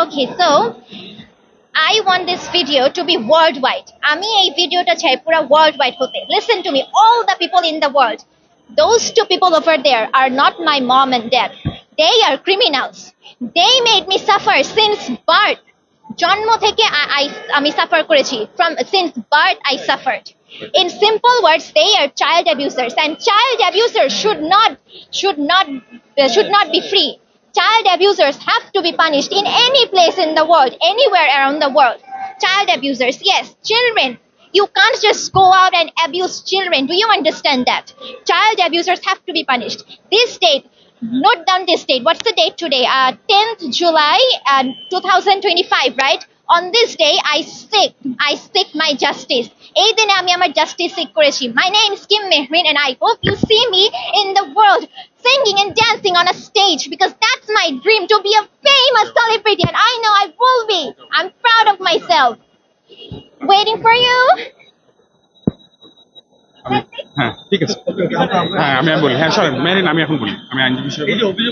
Okay, so I want this video to be worldwide. আমি এই ভিডিওটা চাই পুরো worldwide হতে. Listen to me, all the people in the world. Those two people over there are not my mom and dad. They are criminals. They made me suffer since birth. জন্ম থেকে I- I- আমি suffer করেছি from since birth I suffered. In simple words, they are child abusers, and child abusers should not should not uh, should not be free. Child abusers have to be punished in any place in the world, anywhere around the world. Child abusers, yes, children. You can't just go out and abuse children. Do you understand that? Child abusers have to be punished. This date, note down this date. What's the date today? Uh, 10th July, uh, 2025, right? On this day, I seek, I seek my justice. এই দিনে আমি আমার justice seek করেছি my name is Kim Mehrin and I hope you see me in the world singing and dancing on a stage because that's my dream to be a famous celebrity and I know I will be. I'm proud of myself. Waiting for you. আমি হ্যাঁ ঠিক আছে হ্যাঁ আমি আমি বলি হ্যাঁ sorry marine আমি এখন বলি আমি আইনজীবী হিসেবে বলি।